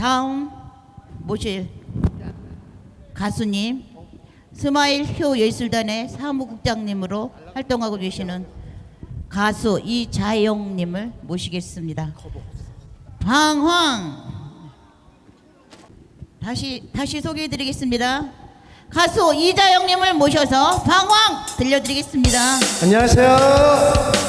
다음 모실 가수님 스마일 효 예술단의 사무국장님으로 활동하고 계시는 가수 이자영님을 모시겠습니다. 방황 다시 다시 소개해드리겠습니다. 가수 이자영님을 모셔서 방황 들려드리겠습니다. 안녕하세요.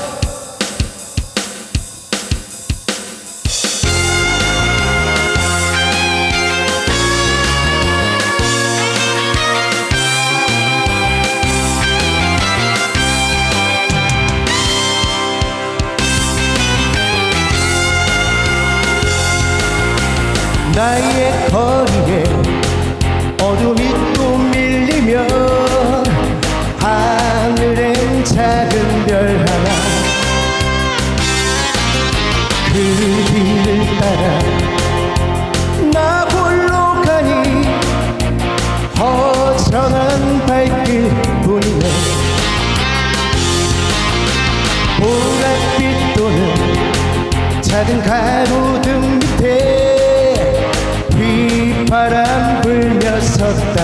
나의 거리에 어둠이 또 밀리면 하늘엔 작은 별 하나. 그 길을 따라 나 홀로 가니 허전한 발길 뿐이네. 보랏빛 도는 작은 가로등 바람 불며 섰다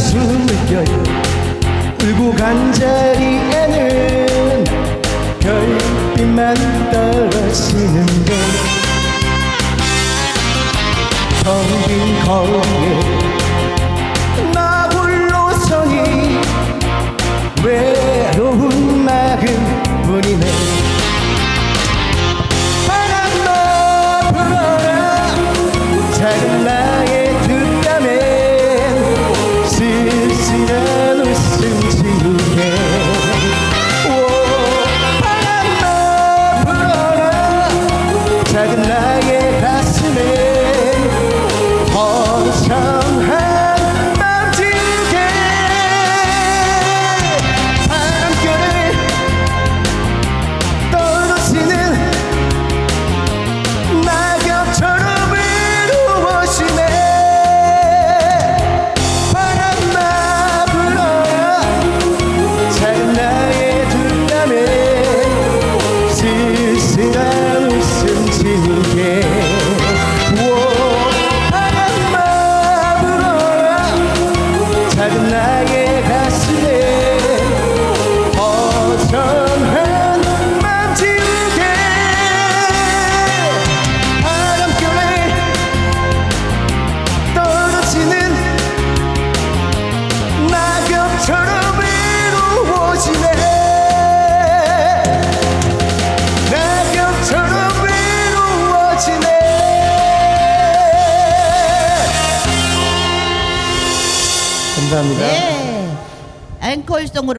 은하수물 껴 울고 간 자리에는 별빛만 떨어지는데 텅빈 거리 웃음 지우게 오, 바람아 불어라. 작은 나 웃음 감사합니다 네, 앵콜송으로.